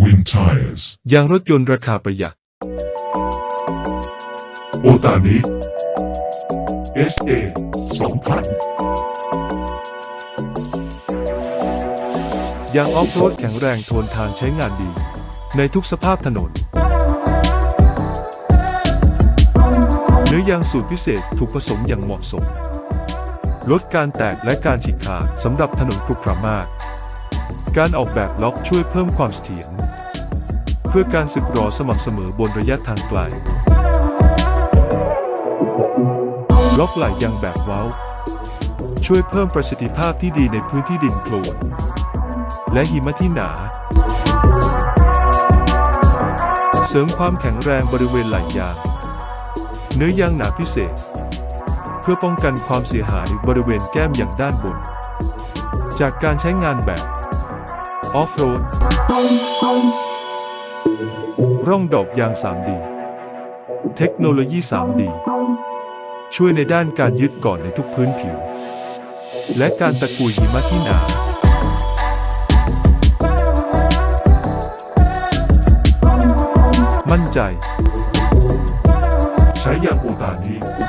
Win Tires. ยางรถยนต์ราคาประหยัด โอตานิ SA 2000ยางออฟโรดแข็งแรงทนทานใช้งานดี ในทุกสภาพถนน เนื้อยางสูตรพิเศษถูกผสมอย่างเหมาะสม ลดการแตกและการฉีกขาดสำหรับถนนครุขระมาก การออกแบบล็อกช่วยเพิ่มความเสถียรเพื่อการสึกหรอสม่ำเสมอบนระยะทางไกล ล็อกไหล่ยางแบบเว้า ช่วยเพิ่มประสิทธิภาพที่ดีในพื้นที่ดินโคลนและหิมะที่หนา เสริมความแข็งแรงบริเวณไหล่ยาง เนื้อยางหนาพิเศษ เพื่อป้องกันความเสียหายบริเวณแก้มอย่างด้านบน จากการใช้งานแบบ ออฟโรดร่องดอกยาง 3D เทคโนโลยี 3D ช่วยในด้านการยึดเก่อนในทุกพื้นผิว และการตะกุยหิมะที่หนามั่นใจ ใช้ยางโอตานิ